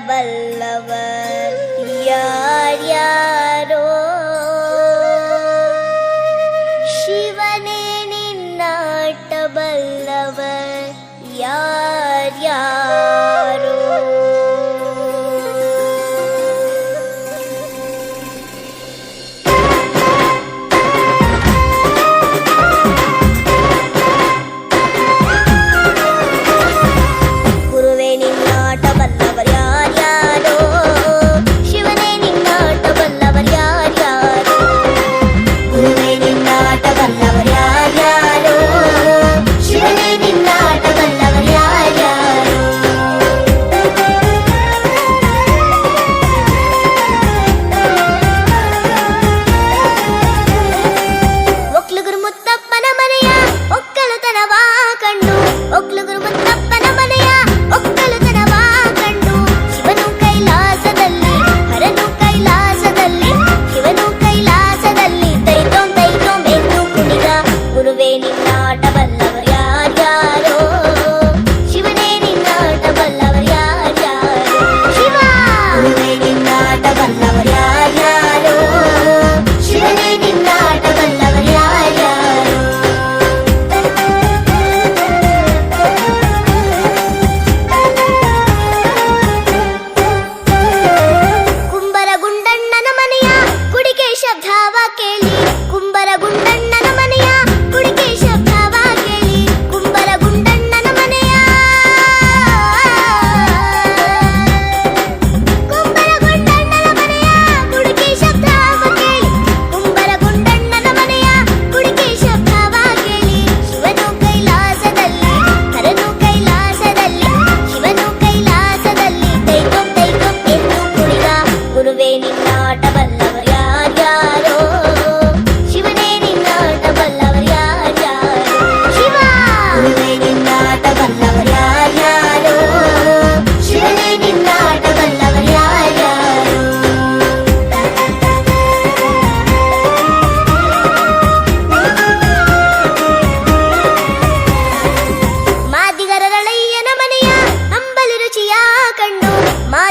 வல்லவர். யார் யாரோ? சிவனே நின்னாட்ட வல்லவர். யார் யார்?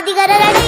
অধিকারের আগে